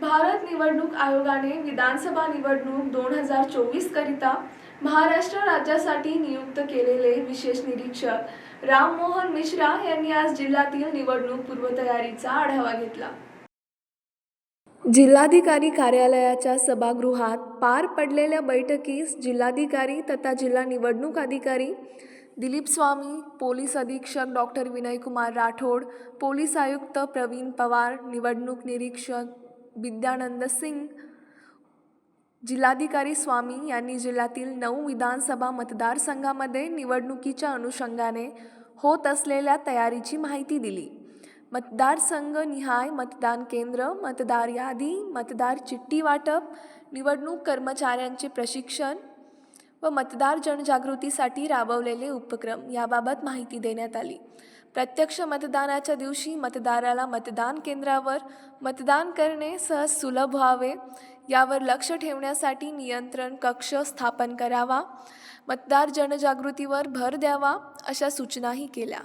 भारत निवडणूक आयोगाने विधानसभा निवडणूक दोन हजार चोवीस करिता महाराष्ट्र राज्यासाठी नियुक्त केलेले विशेष निरीक्षक राममोहन मिश्रा यांनी आज जिल्ह्यातील निवडणूक पूर्वतयारीचा आढावा घेतला. जिल्हाधिकारी कार्यालयाच्या सभागृहात पार पडलेल्या बैठकीस जिल्हाधिकारी तथा जिल्हा निवडणूक अधिकारी दिलीप स्वामी पोलीस अधीक्षक डॉक्टर विनयकुमार राठोड पोलीस आयुक्त प्रवीण पवार निवडणूक निरीक्षक विद्यानंद सिंग जिल्हाधिकारी स्वामी यांनी जिल्ह्यातील नऊ विधानसभा मतदारसंघामध्ये निवडणुकीच्या अनुषंगाने होत असलेल्या तयारीची माहिती दिली. मतदारसंघ निहाय मतदान केंद्र मतदार यादी मतदार चिठ्ठी वाटप निवडणूक कर्मचाऱ्यांचे प्रशिक्षण व मतदार जनजागृतीसाठी राबवलेले उपक्रम याबाबत माहिती देण्यात आली. प्रत्यक्ष मतदानाच्या दिवशी मतदाराला मतदान केंद्रावर मतदान करणे सहज सुलभ व्हावे यावर लक्ष ठेवण्यासाठी नियंत्रण कक्ष स्थापन करावा मतदार जनजागृतीवर भर द्यावा अशा सूचनाही केल्या.